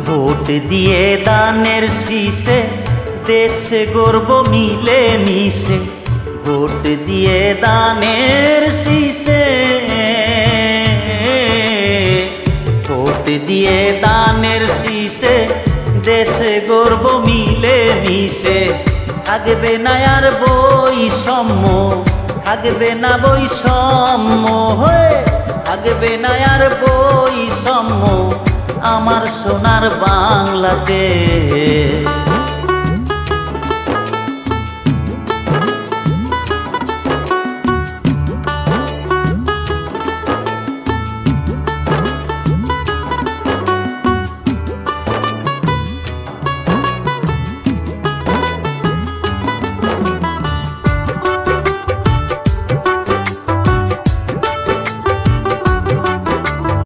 Vote দিয়ে দানের শীষে দেশে গর্ব মিলে মিশে। ভোট দিয়ে দানের শীষে ভোট দিয়ে দানের শীষে দেশে গর্ব মিলে মিশে। থাকবে না আর বৈষম্য, থাকবে না বৈষম্য, হয়ে। থাকবে না আর আমার সোনার বাংলাদেশ।